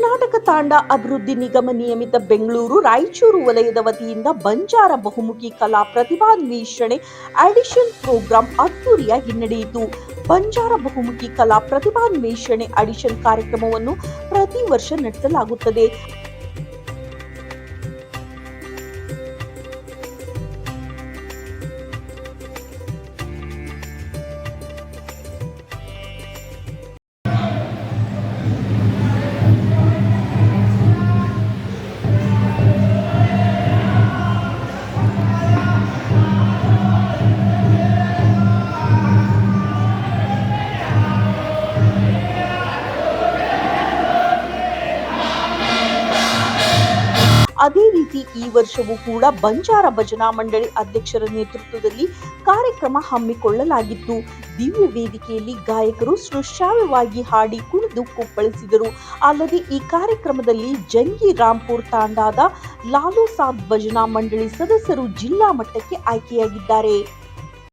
ಕರ್ನಾಟಕ ತಾಂಡ ಅಭಿವೃದ್ಧಿ ನಿಗಮ ನಿಯಮಿತ ಬೆಂಗಳೂರು, ರಾಯಚೂರು ವಲಯದ ವತಿಯಿಂದ ಬಂಜಾರ ಬಹುಮುಖಿ ಕಲಾ ಪ್ರತಿಭಾನ್ವೇಷಣೆ ಅಡಿಷನ್ ಪ್ರೋಗ್ರಾಂ ಅದ್ದೂರಿಯಾಗಿ ನಡೆಯಿತು. ಬಂಜಾರ ಬಹುಮುಖಿ ಕಲಾ ಪ್ರತಿಭಾನ್ವೇಷಣೆ ಅಡಿಷನ್ ಕಾರ್ಯಕ್ರಮವನ್ನು ಪ್ರತಿ ವರ್ಷ ನಡೆಸಲಾಗುತ್ತದೆ. ಅದೇ ರೀತಿ ಈ ವರ್ಷವೂ ಕೂಡ ಬಂಜಾರ ಭಜನಾ ಮಂಡಳಿ ಅಧ್ಯಕ್ಷರ ನೇತೃತ್ವದಲ್ಲಿ ಕಾರ್ಯಕ್ರಮ ಹಮ್ಮಿಕೊಳ್ಳಲಾಗಿತ್ತು. ದಿವ್ಯ ವೇದಿಕೆಯಲ್ಲಿ ಗಾಯಕರು ಸೃಶ್ರಾವ್ಯವಾಗಿ ಹಾಡಿ ಕುಣಿದು ಕುಪ್ಪಳಿಸಿದರು. ಅಲ್ಲದೆ ಈ ಕಾರ್ಯಕ್ರಮದಲ್ಲಿ ಜಂಗಿ ರಾಂಪುರ್ ತಾಂಡಾದ ಲಾಲು ಸಾದ್ ಭಜನಾ ಮಂಡಳಿ ಸದಸ್ಯರು ಜಿಲ್ಲಾ ಮಟ್ಟಕ್ಕೆ ಆಯ್ಕೆಯಾಗಿದ್ದಾರೆ.